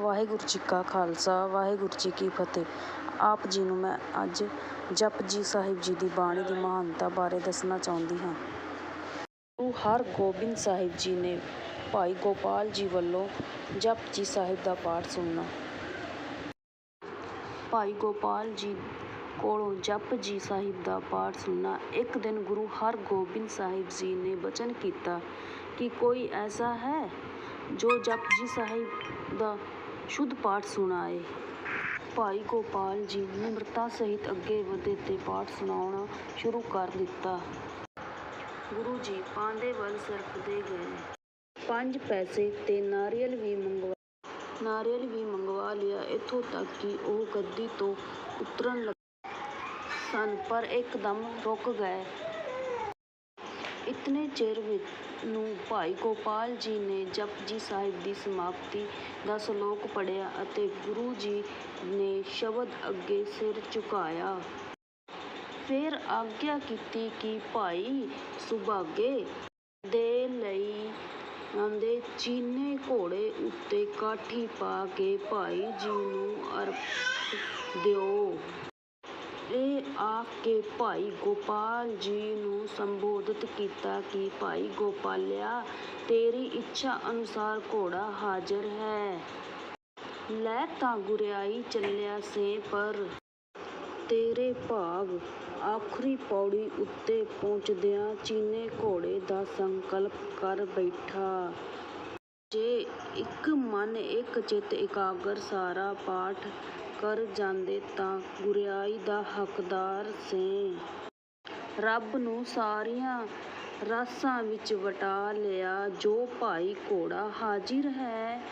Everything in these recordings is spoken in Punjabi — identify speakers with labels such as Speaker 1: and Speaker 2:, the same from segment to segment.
Speaker 1: ਵਾਹਿਗੁਰੂ ਜੀ ਕਾ ਖਾਲਸਾ, ਵਾਹਿਗੁਰੂ ਜੀ ਕੀ ਫਤਿਹ। ਆਪ ਜੀ ਨੂੰ ਮੈਂ ਅੱਜ ਜਪਜੀ ਸਾਹਿਬ ਜੀ ਦੀ ਬਾਣੀ ਦੀ ਮਹਾਨਤਾ ਬਾਰੇ ਦੱਸਣਾ ਚਾਹੁੰਦੀ ਹਾਂ। ਗੁਰੂ ਹਰਗੋਬਿੰਦ ਸਾਹਿਬ ਜੀ ਨੇ ਭਾਈ ਗੋਪਾਲ ਜੀ ਵੱਲੋਂ ਜਪਜੀ ਸਾਹਿਬ ਦਾ ਪਾਠ ਸੁਣਨਾ। ਭਾਈ ਗੋਪਾਲ ਜੀ ਕੋਲੋਂ ਜਪ ਜੀ ਸਾਹਿਬ ਦਾ ਪਾਠ ਸੁਣਨਾ। ਇੱਕ ਦਿਨ ਗੁਰੂ ਹਰਗੋਬਿੰਦ ਸਾਹਿਬ ਜੀ ਨੇ ਬਚਨ ਕੀਤਾ ਕਿ ਕੋਈ ਐਸਾ ਹੈ ਜੋ ਜਪ ਜੀ ਸਾਹਿਬ ਦਾ ਸ਼ੁੱਧ ਪਾਠ ਸੁਣਾਏ। ਭਾਈ ਗੋਪਾਲ ਜੀ ਨਿਮਰਤਾ ਸਹਿਤ ਅੱਗੇ ਵਧੇ ਤੇ ਪਾਠ ਸੁਣਾਉਣਾ ਸ਼ੁਰੂ ਕਰ ਦਿੱਤਾ। ਗੁਰੂ ਜੀ ਪਾਂਦੇ ਵੱਲ ਸਰਕਦੇ ਗਏ। ਪੰਜ ਪੈਸੇ ਤੇ ਨਾਰੀਅਲ ਵੀ ਮੰਗਵਾ ਨਾਰੀਅਲ ਵੀ ਮੰਗਵਾ ਲਿਆ। ਇੱਥੋਂ ਤੱਕ ਕਿ ਉਹ ਗੱਦੀ ਤੋਂ ਉਤਰਨ ਲੱਗੇ ਸਨ, ਪਰ ਇੱਕਦਮ ਰੁਕ ਗਏ। ਇਤਨੇ ਚਿਰ ਵਿੱਚ ਨੂੰ ਭਾਈ ਗੋਪਾਲ ਜੀ ਨੇ ਜਪਜੀ ਸਾਹਿਬ ਦੀ ਸਮਾਪਤੀ ਦਾ ਸ਼ਲੋਕ ਪੜ੍ਹਿਆ ਅਤੇ ਗੁਰੂ ਜੀ ਨੇ ਸ਼ਬਦ ਅੱਗੇ ਸਿਰ ਝੁਕਾਇਆ। ਫਿਰ ਆਗਿਆ ਕੀਤੀ ਕਿ ਭਾਈ ਸੁਭਾਗੇ ਦੇ ਲਈ ਆਂਦੇ, ਚੀਨੇ ਘੋੜੇ ਉੱਤੇ ਕਾਠੀ ਪਾ ਕੇ ਭਾਈ ਜੀ ਨੂੰ ਅਰਪ ਦਿਓ। ਇਹ ਕੇ ਭਾਈ ਗੋਪਾਲ ਜੀ ਨੂੰ ਸੰਬੋਧਿਤ ਕੀਤਾ ਕਿ ਭਾਈ ਗੋਪਾਲਿਆ, ਤੇਰੀ ਇੱਛਾ ਅਨੁਸਾਰ ਘੋੜਾ ਹਾਜ਼ਰ ਹੈ। ਲੈ ਤਾਂ ਗੁਰਿਆਈ ਚੱਲਿਆ ਸੇ ਪਰ, ਤੇਰੇ ਭਾਗ ਆਖਰੀ ਪੌੜੀ ਉੱਤੇ ਪਹੁੰਚਦਿਆਂ ਚੀਨੇ ਘੋੜੇ ਦਾ ਸੰਕਲਪ ਕਰ ਬੈਠਾ। ਜੇ ਇੱਕ ਮਨ, ਇੱਕ ਚਿੱਤ, ਇਕਾਗਰ ਸਾਰਾ ਪਾਠ ਕਰ ਜਾਂਦੇ ਤਾਂ ਗੁਰਿਆਈ ਦਾ ਹੱਕਦਾਰ ਸੇ। ਰੱਬ ਨੂੰ ਸਾਰੀਆਂ ਰਾਸਾਂ ਵਿੱਚ ਵਟਾ ਲਿਆ, ਜੋ ਭਾਈ ਘੋੜਾ ਹਾਜ਼ਰ ਹੈ।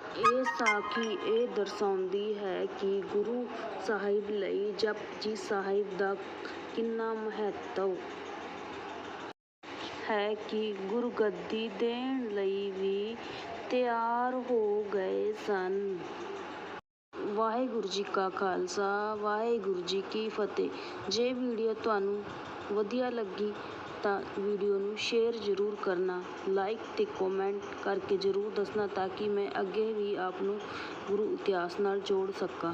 Speaker 1: ਇਹ ਸਾਖੀ ਇਹ ਦਰਸਾਉਂਦੀ ਹੈ ਕਿ ਗੁਰੂ ਸਾਹਿਬ ਲਈ ਜਪਜੀ ਸਾਹਿਬ ਦਾ ਕਿੰਨਾ ਮਹੱਤਵ ਹੈ ਕਿ ਗੁਰਗੱਦੀ ਦੇਣ ਲਈ ਵੀ ਤਿਆਰ ਹੋ ਗਏ ਸਨ। ਵਾਹਿਗੁਰੂ ਜੀ ਕਾ ਖਾਲਸਾ, ਵਾਹਿਗੁਰੂ ਜੀ ਕੀ ਫਤਿਹ। ਜੇ ਵੀਡੀਓ ਤੁਹਾਨੂੰ ਵਧੀਆ ਲੱਗੀ ਤਾਂ ਵੀਡੀਓ ਨੂੰ ਸ਼ੇਅਰ ਜ਼ਰੂਰ ਕਰਨਾ, ਲਾਈਕ ਤੇ ਕਮੈਂਟ ਕਰਕੇ ਜ਼ਰੂਰ ਦੱਸਣਾ ਤਾਂ ਕਿ ਮੈਂ ਅੱਗੇ ਵੀ ਆਪ ਨੂੰ ਗੁਰੂ ਇਤਿਹਾਸ ਨਾਲ ਜੋੜ ਸਕਾਂ।